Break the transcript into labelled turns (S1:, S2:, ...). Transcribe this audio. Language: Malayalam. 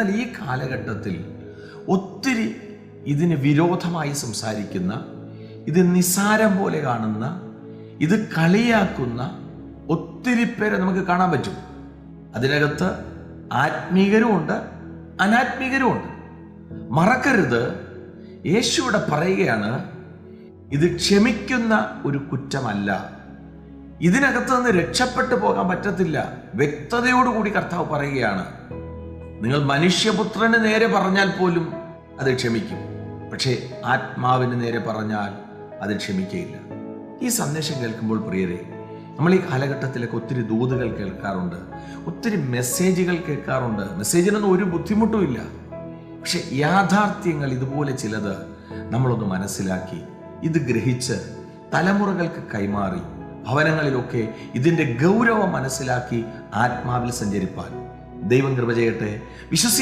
S1: എന്നാൽ ഈ കാലഘട്ടത്തിൽ ഒത്തിരി ഇതിന് വിരോധമായി സംസാരിക്കുന്ന ഇത് നിസാരം പോലെ കാണുന്ന ഇത് കളിയാക്കുന്ന ഒത്തിരി പേരെ നമുക്ക് കാണാൻ പറ്റും. അതിനകത്ത് അനാത്മീകരും ഉണ്ട്. മറക്കരുത്. യേശുവിടെ പറയുകയാണ് ഇത് ക്ഷമിക്കുന്ന ഒരു കുറ്റമല്ല. ഇതിനകത്ത് നിന്ന് രക്ഷപ്പെട്ടു പോകാൻ പറ്റത്തില്ല. വ്യക്തതയോടുകൂടി കർത്താവ് പറയുകയാണ് നിങ്ങൾ മനുഷ്യപുത്രന് നേരെ പറഞ്ഞാൽ പോലും അത് ക്ഷമിക്കും. പക്ഷേ ആത്മാവിന് നേരെ പറഞ്ഞാൽ അത് ക്ഷമിക്കയില്ല. ഈ സന്ദേശം കേൾക്കുമ്പോൾ പ്രിയരെ നമ്മൾ ഈ കാലഘട്ടത്തിലൊക്കെ ഒത്തിരി ദൂതുകൾ കേൾക്കാറുണ്ട് ഒത്തിരി മെസ്സേജുകൾ കേൾക്കാറുണ്ട്. മെസ്സേജിനൊന്നും ഒരു ബുദ്ധിമുട്ടും ഇല്ല. പക്ഷെ യാഥാർത്ഥ്യങ്ങൾ ഇതുപോലെ ചിലത് നമ്മളൊന്ന് മനസ്സിലാക്കി ഇത് ഗ്രഹിച്ച് തലമുറകൾക്ക് കൈമാറി ഭവനങ്ങളിലൊക്കെ ഇതിന്റെ ഗൗരവം മനസ്സിലാക്കി ആത്മാവിൽ സഞ്ചരിപ്പാൻ. ദൈവം കൃപ ചെയ്യട്ടെ വിശ്വസി